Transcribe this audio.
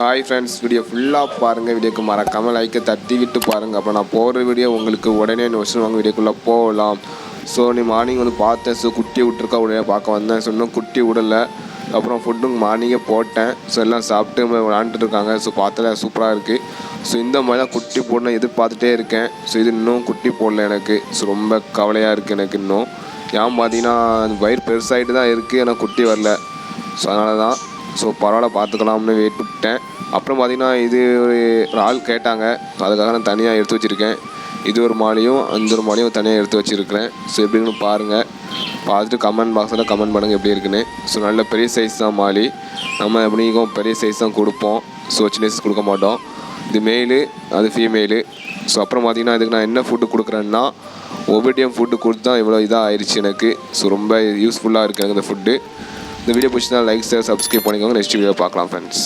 Hi friends video ஃபுல்லாக பாருங்கள் வீடியோக்கு மறக்காமல் லைக்கை தட்டி விட்டு பாருங்கள் அப்போ நான் போடுற வீடியோ உங்களுக்கு உடனே நோஷன் வாங்க வீடியோக்குள்ளே போகலாம். ஸோ நீ மார்னிங் வந்து பார்த்தேன் ஸோ குட்டி விட்ருக்கா உடனே பார்க்க வந்தேன். ஸோ இன்னும் குட்டி விடலை. அப்புறம் ஃபுட்டும் மார்னிங்கே போட்டேன். ஸோ எல்லாம் சாப்பிட்டு விளாண்டுட்டு இருக்காங்க. ஸோ பார்த்தல சூப்பராக இருக்குது ஸோ இந்த மாதிரி தான் குட்டி போடணும் எதிர்பார்த்துட்டே இருக்கேன். ஸோ இது இன்னும் குட்டி போடல எனக்கு. ஸோ ரொம்ப கவலையாக இருக்குது எனக்கு இன்னும். ஏன் பார்த்தீங்கன்னா வயிறு பெருசாகிட்டு தான் இருக்குது ஆனால் குட்டி வரல. ஸோ அதனால தான் ஸோ பரவாயில்ல பார்த்துக்கலாம்னு வெயிட் விட்டேன். அப்புறம் பார்த்தீங்கன்னா இது ஒரு ஒரு ஆள் கேட்டாங்க. அதுக்காக நான் தனியாக எடுத்து வச்சுருக்கேன். இது ஒரு மாலையும் அந்த ஒரு மாலையும் தனியாக எடுத்து வச்சுருக்கிறேன். ஸோ எப்படின்னு பாருங்கள் பார்த்துட்டு கமெண்ட் பாக்ஸில் கமெண்ட் பண்ணுங்கள் எப்படி இருக்குன்னு. ஸோ நல்ல பெரிய சைஸ் தான் மாலி. நம்ம எப்படிக்கும் பெரிய சைஸ் தான் கொடுப்போம். ஸோ சின்ன சைஸ் கொடுக்க மாட்டோம். இது மேலு அது ஃபீமேலு ஸோ அப்புறம் பார்த்தீங்கன்னா இதுக்கு நான் என்ன ஃபுட்டு கொடுக்குறேன்னா ஒபிடியம் ஃபுட்டு கொடுத்து தான் இவ்வளோ இதாக ஆயிடுச்சு எனக்கு. ஸோ ரொம்ப யூஸ்ஃபுல்லாக இருக்குது எனக்கு இந்த ஃபுட்டு இந்த வீடியோ பிடிச்சிருந்தா லைக் ஷேர் சப்ஸ்கிரைப் பண்ணிக்கோங்க. நெக்ஸ்ட் வீடியோ பார்க்கலாம் ஃப்ரெண்ட்ஸ்